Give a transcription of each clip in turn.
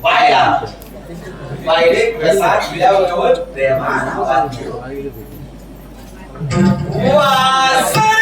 Vaya, bailé, pesar, cuidado, yo, de mano, Guasán.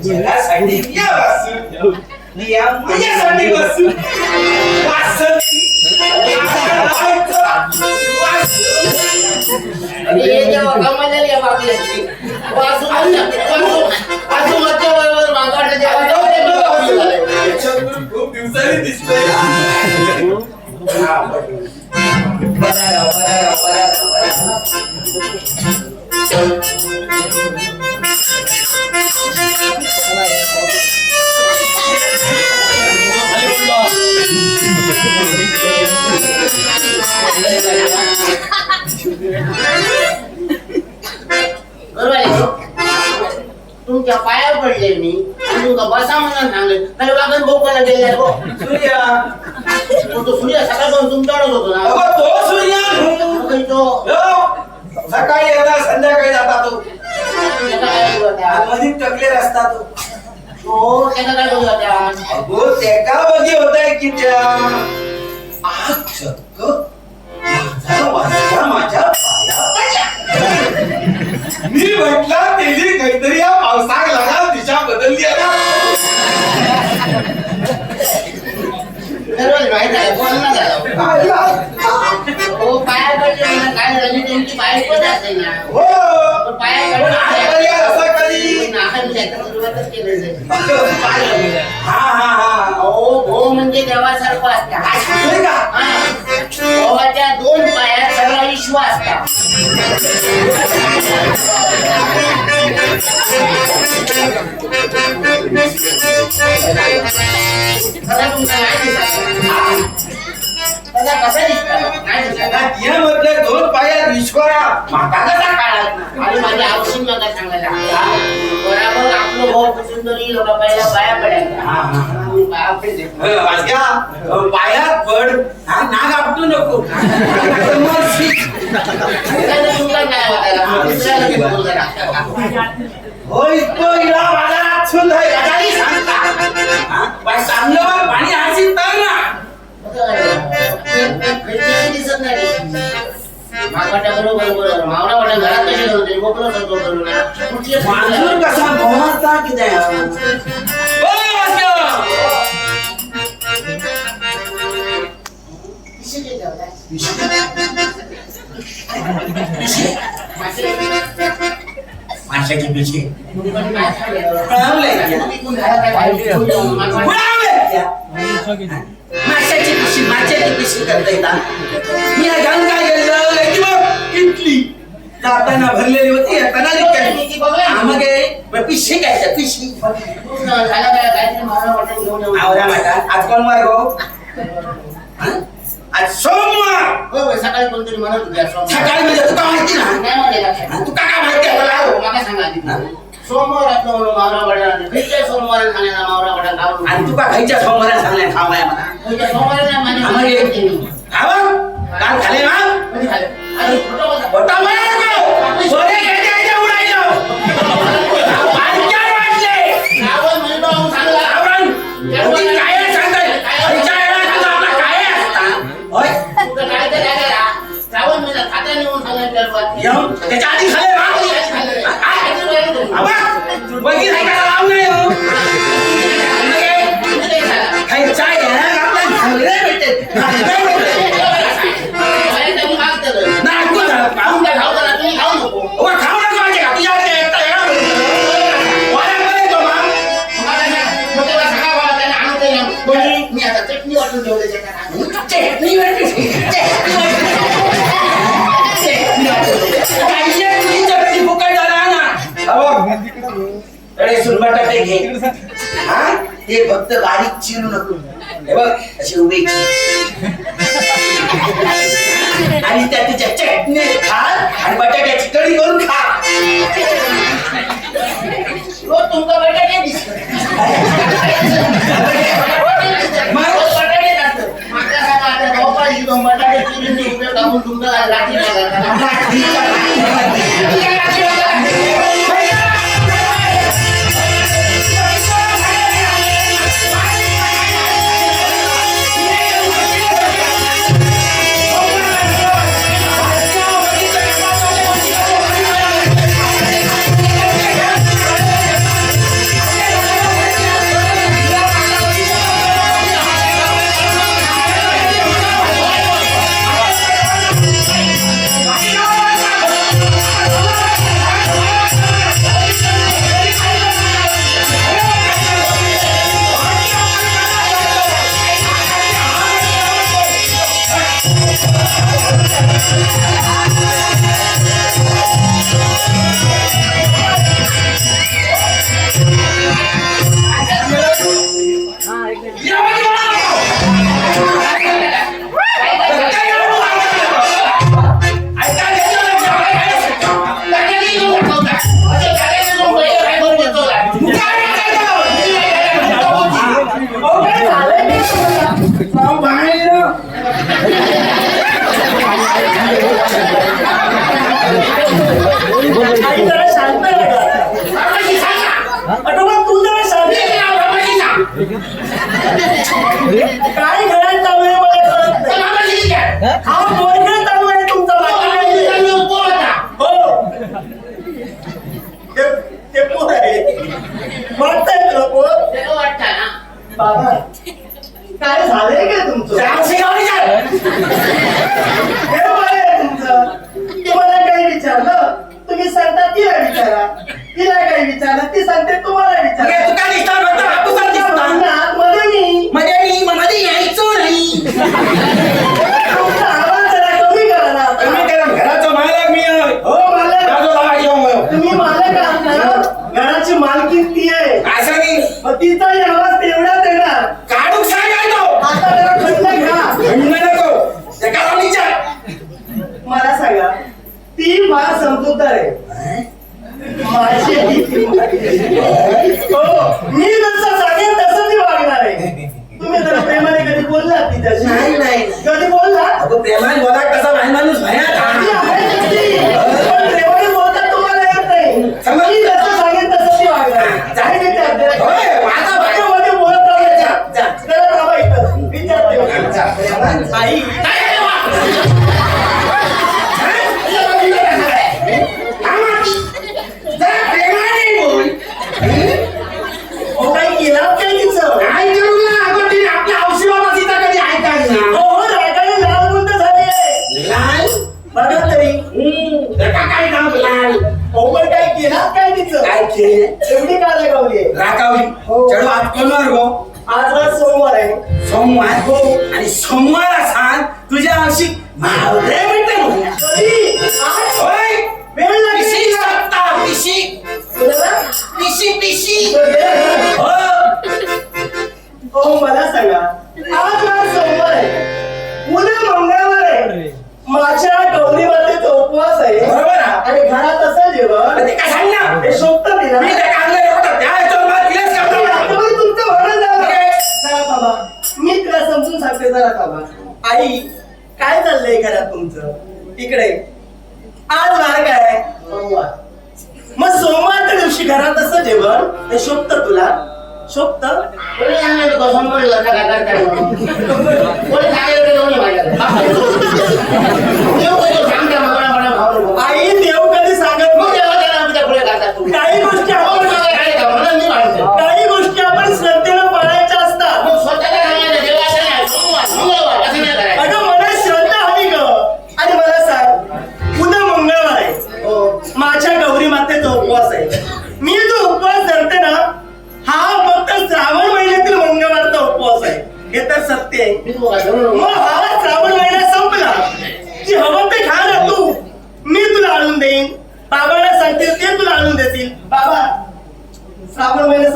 माझ्यासाठी. याच्यातून खूप दिवसांनी दिसतोय बरं, बरं, बरं. तुमच्या पाया पडले मी आणि तुमका बसा म्हणून सांगले तर वागण बोकाला गेले हो सूर्या तो तो सूर्य सकाळपासून तुमच्याकडे होतो ना अगं, तो सूर्या मग तो हो. सकाळी येतात संध्याकाळी जाता तो? मध्ये टकले रस्ता तो त्याचा काय आता? अगो तेका बघी होत आहे की त्या आग चक्क माझा वाजला माझ्या पाया पडला. मी म्हटला तेली काहीतरी या पावसाक लागा दिशा बदलली आहे. दररोज माहीत आहे झालं पाय ना. हो. पण पाया पण असं कधी सुरुवातच पाय. हा हा हा. अहो भो म्हणजे देवासारखं असतं हा का? भोवाच्या दोन पायात सगळा विश्व असता. तुमचं दिसतं? कसं दिसतं? तिने म्हटलं विश्वरा माता कसा काढात ना आणि माझी आवश्यक नका सांगायला बरोबर आपलं भाऊ कुठून तरी लोक पहिला पाया पडायला हा, हा, हा. पायात पड हा, नाग आपटू नको. होय तो इला बाजारात सुंद आहे गजाली सांगता. हा, बाई चांगलं पाणी हारशील तर ना. खिडकी दिसत नाही. मागाट्या बरोबर बरोबर मावळा वाटा घरात कशी होते मोकळं करतो करून कुठली मांजूर कसा भोवता की नाही ओय वासग्या! माशाची पिशी माशाची पिशी माशाची पिशी करता येतात मी किटली जाताना भरलेली होती येताना रिकामी. हा, मग हे, मग पिशी काय पिशी आवरा माता आज कोण मार गो? आज सोमवार. सकाळी कोणतरी म्हणत होते सकाळी म्हणजे तुका माहिती ना? तुका काय माहिती आहे मला? हो, सांगा. सोमवार म्हणून मावरा वडा खयच्या सोमवार सांगायला मावरा वडा खाऊ आणि तुका खायच्या सोमवारा सांगल्या खावाय खयच्या सोमवार. खावा काल खाले ना? 我打你 मी आता चटणी वाटून ठेवले चटणी चटणी फुकट झाला ना अरे सुरबाटा ते घे हा ते फक्त बारीक चिरू नको हे बघ अशी उभी आणि त्या तिच्या चटणी खा आणि बटाट्याची कढी करून खा तुमचा बटाटे दिसतो হুজুরটা লাঠি লাগাতাম 八万 केळीचं काय केळी शेवटी काय रागावली हो. आज कोणावर गो. आज आज सोमवार आहे. सोमवार? हो. आणि सोमवार सांग तुझ्या अंशी मावळे मिळते मला सांगा आज सोमवार आहे. उद्या मंगळवार आहे. माझ्या गौरी मातेचा उपवास आहे. बरोबर आणि घरात असं जेवण ते काय सांग ना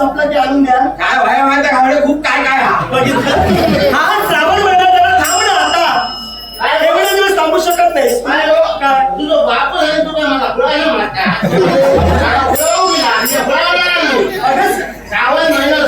संपला की आणून द्या. काय व्हाय माहिती खावडे खूप काय काय हा. श्रावण महिना त्याला थांब ना आता. एवढे दिवस थांबू शकत नाही अरे बाप आहे मला श्रावण महिना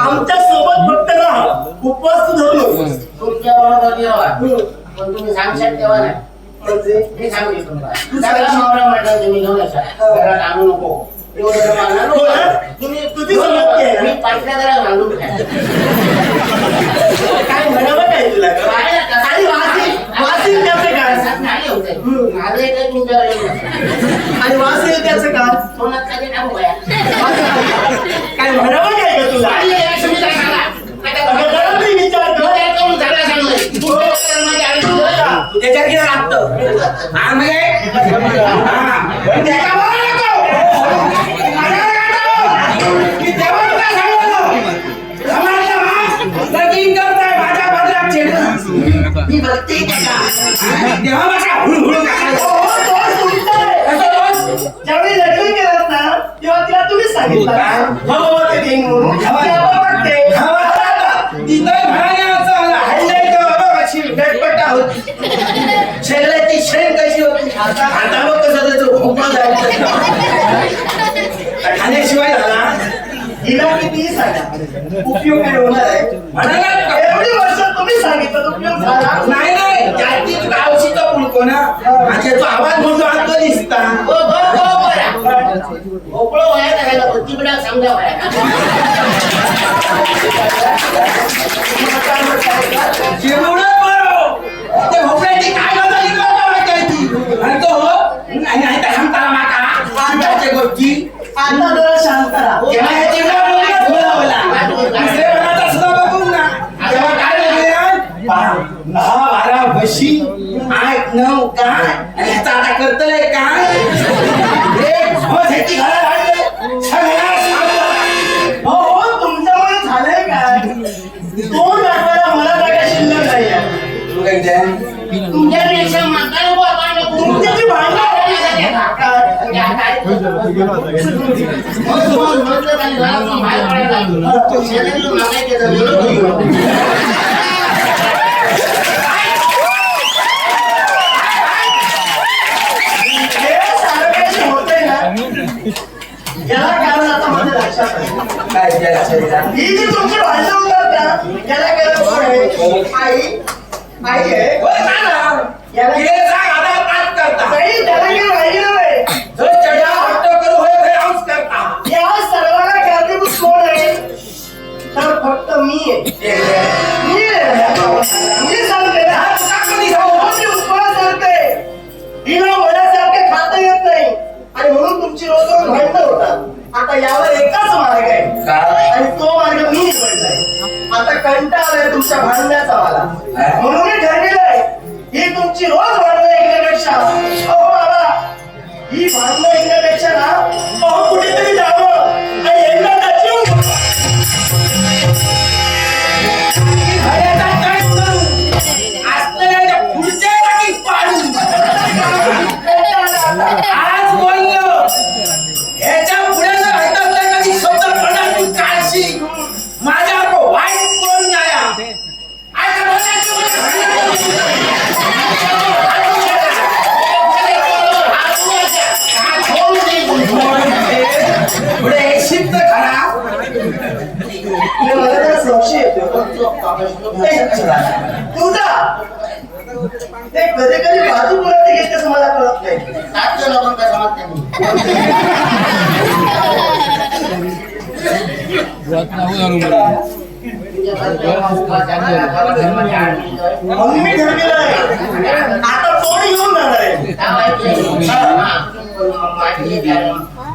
आमच्यासोबत फक्त राहा. उपवास धरू. तुमच्या बरोबर जेव्हा पण तुम्ही सांगशाल तेव्हा नाही. म्हणजे? मी सांगते तुम्हाला. म्हटलं तुम्ही घेऊन येशाल घरात आणू नको. एवढं जर हो. मी पाटल्या जरा घालून. काय म्हणावं काय तुला? काय? वासी वासी आणि वासी काय तोंडात काय म्हणावं काय का तुला आणि घेऊन लागतं ज्यावेळी लग्न केलं ना तेव्हा तिला तुम्ही सांगितलं काय? हो तिथं अशी शरीराची शेण कशी होती आता आता कसं त्याचं भोपळा जायचं खाण्याशिवाय झाला हिला किती सांगा उपयोग काय होणार आहे म्हणाला एवढी वर्ष तुम्ही सांगितलं उपयोग झाला नाही नाही जास्तीत गावशीचा पुळको ना म्हणजे तो आवाज म्हणतो आता दिसता हो, हो, हो, बरं. भोपळं वया करायला पण तिकडं समजा वया. जेवढं बरं ते भोपळ्याची काय गरज इकडं का वाटायची आणि तो आणि नाही तर सांगताना माका अंदाजच्या गोष्टी आता जरा शांत राहा तेव्हा हे चिमणा बोललाच बोलावला. दुसरे मनाचा सुद्धा बघून ना तेव्हा काय बोलले बा- दहा बारा म्हशी आठ नऊ काय आणि ह्याचा काय? एक हो झालंय काय दोन आठवड्या मला शिल्लक नाही तुमच्याची काय? काय? मग तुम्हाला म्हटलं काय घरातून बाहेर पडायला लागलं. शेजारी मागायचे तर विरोध होईल. हे सारं काही जे होतंय ना याला कारण आता माझ्या लक्षात आहे काय तुझ्या ही जी तुमची होतात ना कोण आहे आई आई आहे होय ना? याला सांग, आता करता. नाही त्याला राहिलं चढ्या हट्ट करू होय, करता. या सर्वाला कारणीभूत कोण आहे तर फक्त मी आहे मी आहे. मी सांगते ना उपवास करते हिला वड्यासारखे खाता येत नाही आणि म्हणून तुमची रोज रोज भांडणं होतात आता यावर एकच मार्ग आहे? आणि तो मार्ग मी निवडलाय आता कंटाळा आलाय तुमच्या भांडण्याचा मला. म्हणून मी ठरविलंय ही तुमची रोज भांडणं ऐकण्यापेक्षा अहो बाबा ही भांडणं ऐकण्यापेक्षा ना अहो कुठेतरी जावं ते कधी कधी बाजू पुरवते घेतेस मला कळत नाही सातशे लोकांचा समाज त्यांनी. म्हणून मी ठरलेलं आहे आता कोण घेऊन जाणार आहे